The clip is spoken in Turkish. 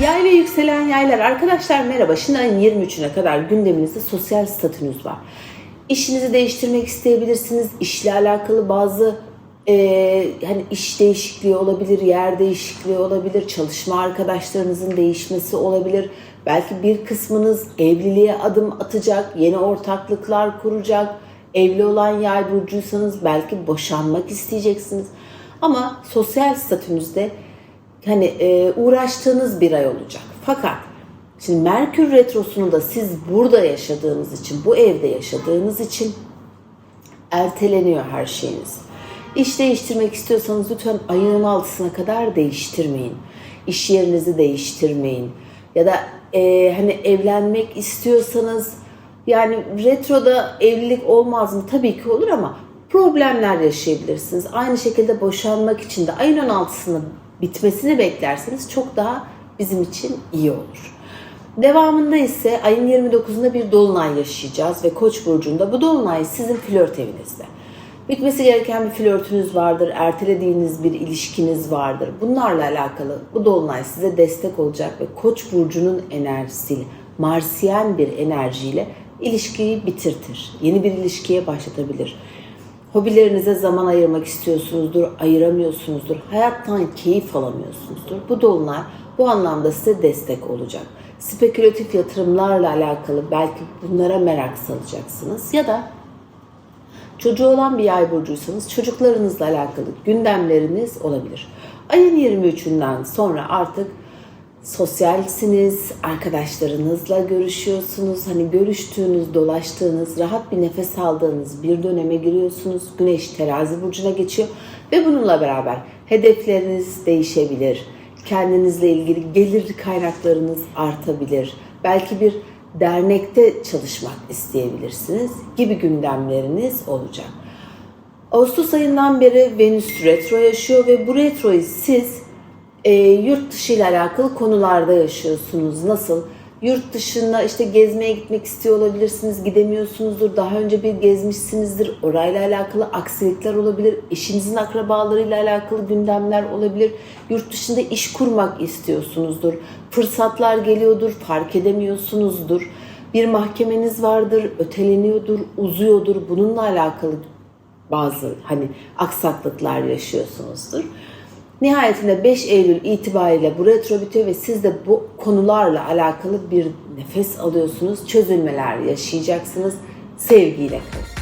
Yay ve yükselen yaylar. Arkadaşlar merhaba. Şimdi ayın 23'üne kadar gündeminizde sosyal statünüz var. İşinizi değiştirmek isteyebilirsiniz. İşle alakalı bazı e, hani iş değişikliği olabilir, yer değişikliği olabilir, çalışma arkadaşlarınızın değişmesi olabilir. Belki bir kısmınız evliliğe adım atacak, yeni ortaklıklar kuracak. Evli olan yay burcuysanız belki boşanmak isteyeceksiniz. Ama sosyal statünüzde hani e, uğraştığınız bir ay olacak. Fakat şimdi Merkür Retrosu'nu da siz burada yaşadığınız için, bu evde yaşadığınız için erteleniyor her şeyiniz. İş değiştirmek istiyorsanız lütfen ayın 16'sına kadar değiştirmeyin. İş yerinizi değiştirmeyin. Ya da e, hani evlenmek istiyorsanız yani retroda evlilik olmaz mı? Tabii ki olur ama problemler yaşayabilirsiniz. Aynı şekilde boşanmak için de ayın 16'sını bitmesini beklerseniz çok daha bizim için iyi olur. Devamında ise ayın 29'unda bir dolunay yaşayacağız ve Koç burcunda bu dolunay sizin flört evinizde. Bitmesi gereken bir flörtünüz vardır, ertelediğiniz bir ilişkiniz vardır. Bunlarla alakalı bu dolunay size destek olacak ve Koç burcunun enerjisiyle, Marsiyen bir enerjiyle ilişkiyi bitirtir. Yeni bir ilişkiye başlatabilir. Hobilerinize zaman ayırmak istiyorsunuzdur, ayıramıyorsunuzdur. Hayattan keyif alamıyorsunuzdur. Bu dolunay bu anlamda size destek olacak. Spekülatif yatırımlarla alakalı belki bunlara merak salacaksınız ya da çocuğu olan bir yay burcuysanız çocuklarınızla alakalı gündemleriniz olabilir. Ayın 23'ünden sonra artık sosyalsiniz, arkadaşlarınızla görüşüyorsunuz. Hani görüştüğünüz, dolaştığınız, rahat bir nefes aldığınız bir döneme giriyorsunuz. Güneş terazi burcuna geçiyor ve bununla beraber hedefleriniz değişebilir. Kendinizle ilgili gelir kaynaklarınız artabilir. Belki bir dernekte çalışmak isteyebilirsiniz gibi gündemleriniz olacak. Ağustos ayından beri Venüs retro yaşıyor ve bu retroyu siz e, yurt dışı ile alakalı konularda yaşıyorsunuz. Nasıl? Yurt dışında işte gezmeye gitmek istiyor olabilirsiniz, gidemiyorsunuzdur. Daha önce bir gezmişsinizdir. Orayla alakalı aksilikler olabilir. Eşinizin akrabalarıyla alakalı gündemler olabilir. Yurt dışında iş kurmak istiyorsunuzdur. Fırsatlar geliyordur, fark edemiyorsunuzdur. Bir mahkemeniz vardır, öteleniyordur, uzuyordur. Bununla alakalı bazı hani aksaklıklar yaşıyorsunuzdur. Nihayetinde 5 Eylül itibariyle bu retro bitiyor ve siz de bu konularla alakalı bir nefes alıyorsunuz. Çözülmeler yaşayacaksınız. Sevgiyle kalın.